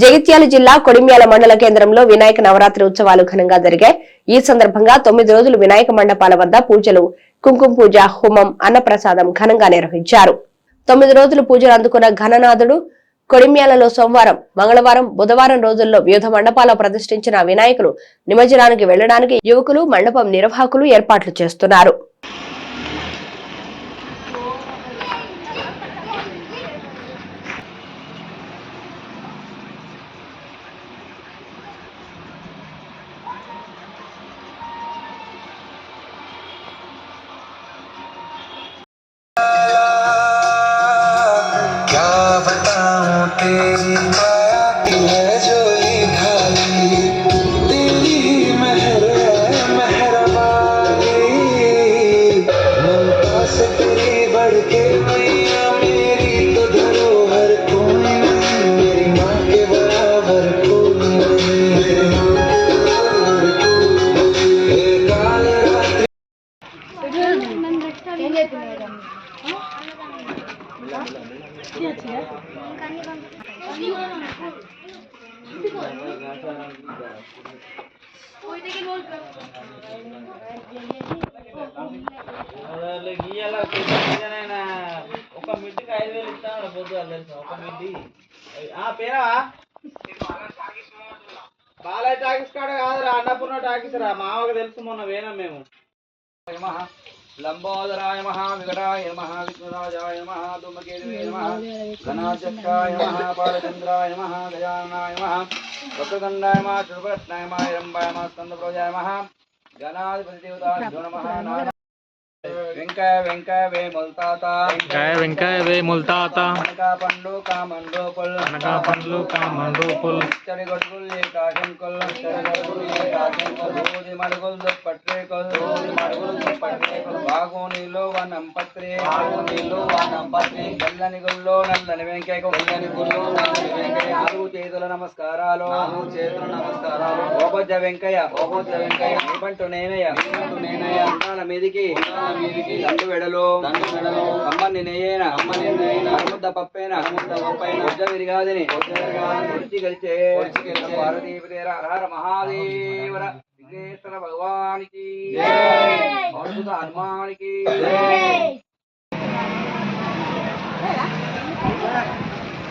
జగిత్యాల జిల్లా కొడిమ్యాల మండల కేంద్రంలో వినాయక నవరాత్రి ఉత్సవాలు ఘనంగా జరిగాయి. ఈ సందర్భంగా తొమ్మిది రోజులు వినాయక మండపాల వద్ద పూజలు కుంకుమ పూజ హోమం అన్నప్రసాదం ఘనంగా నిర్వహించారు. తొమ్మిది రోజులు పూజలు అందుకున్న ఘననాథుడు కొడిమ్యాలలో సోమవారం మంగళవారం బుధవారం రోజుల్లో వివిధ మండపాల ప్రతిష్ఠించిన వినాయకులు నిమజ్జనానికి వెళ్ళడానికి యువకులు మండపం నిర్వాహకులు ఏర్పాట్లు చేస్తున్నారు. क्या बताऊँ तेरी माया की है जो ये खाली तेरी मेहर मेहरबानी। ममता से तेरी बढ़ के मैया मेरी तो धरोहर कोई नहीं मेरी माँ के बराबर कोई नहीं ఒక మిడ్డికి ఐదు వేలు ఇస్తాను పొద్దు ఒక మిడ్డి పేరా బాలయ్య టాకీస్ కాడ కాదురా అన్నపూర్ణ టాకీస్ రా మావకు తెలుసు మొన్న వేనా మేము लंबोदराय महाविकटाय नमः विष्णुराजाय नमः। धूमकेतवे नमः घनाचक्राय नमः बालचन्द्राय नमः। वक्रगण्डाय नमः शुभकृष्णाय नमः हिरम्बाय नमः। स्कन्दप्रोजाय नमः। गणाधिपतिदेवताभ्यो नमः వెంకయ వెంకయ వే మొల్తాత వెంకాయ వెంకాయ వే ముల్తాత అనకా పండు కామండు పొల్. అనకా పండ్లు కామండు పుల్. ఇత్తడి గొడుగులు ఏ కాశం కొల్. ఇత్తడి గొడుగులు ఏ కాశం కొల్. రోజు మడుగులు దుప్పట్రే కొల్. రోజు మడుగులు దుప్పట్రే కొల్. బాగు నీళ్ళు వనం పత్రే. బాగు నీళ్ళు వనం పత్రే. తెల్లని గుల్లో నల్లని గుల్లో నల్లని చేతుల నమస్కారాలు. నాలుగు చేతుల నమస్కారాలు. ఓబజ్జ వెంకయ్య. ఓబజ్జ వెంకయ్య. ఇబంటు నేనయ్య. నేనయ్య. అందాల మీదికి. మీదికి. దండు వెడలు. దండు వెడలు. అమ్మని నేయేన. అమ్మని నేయేన అరముద్ద పప్పేన. అరముద్ద పప్పైన. వజ్ర విరిగాదిని. వజ్ర విరిగాదిని. గెలిచే. గెలిచే. పార్వతీపతేర హర మహాదేవర. విఘ్నేశ్వర భగవానికి. అద్భుత హనుమానికి.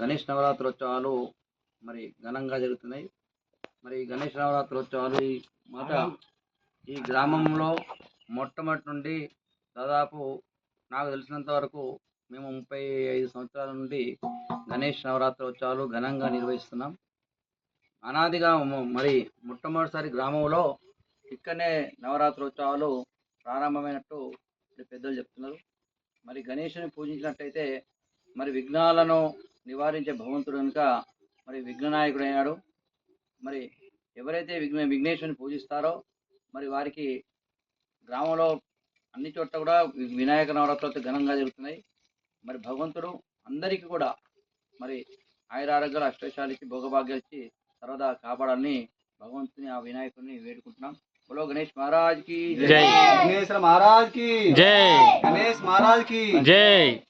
గణేష్ నవరాత్రోత్సవాలు మరి ఘనంగా జరుగుతున్నాయి. మరి గణేష్ నవరాత్రోత్సవాలు ఈ మాట ఈ గ్రామంలో మొట్టమొదటి నుండి దాదాపు నాకు తెలిసినంత వరకు మేము ముప్పై ఐదు సంవత్సరాల నుండి గణేష్ నవరాత్రోత్సవాలు ఘనంగా నిర్వహిస్తున్నాం. అనాదిగా మరి మొట్టమొదటిసారి గ్రామంలో ఇక్కడనే నవరాత్రోత్సవాలు ప్రారంభమైనట్టు పెద్దలు చెప్తున్నారు. మరి గణేషుని పూజించినట్టయితే మరి విఘ్నాలను నివారించే భగవంతుడు కనుక మరి విఘ్ననాయకుడు అయినాడు మరి ఎవరైతే విఘ్న విఘ్నేశ్వరుని పూజిస్తారో మరి వారికి గ్రామంలో అన్ని చోట్ల కూడా వినాయక నవరాత్రులు ఘనంగా జరుగుతున్నాయి. మరి భగవంతుడు అందరికీ కూడా మరి ఆయురారోగ్యాలు అష్టశాలు ఇచ్చి భోగభాగ్యాలు ఇచ్చి సర్వదా కాపాడాలని భగవంతుని ఆ వినాయకుడిని వేడుకుంటున్నాం. బలో గణేష్ మహారాజ్కి జై. గణేశ్వర మహారాజ్కి జై. గణేష్ మహారాజ్కి జై.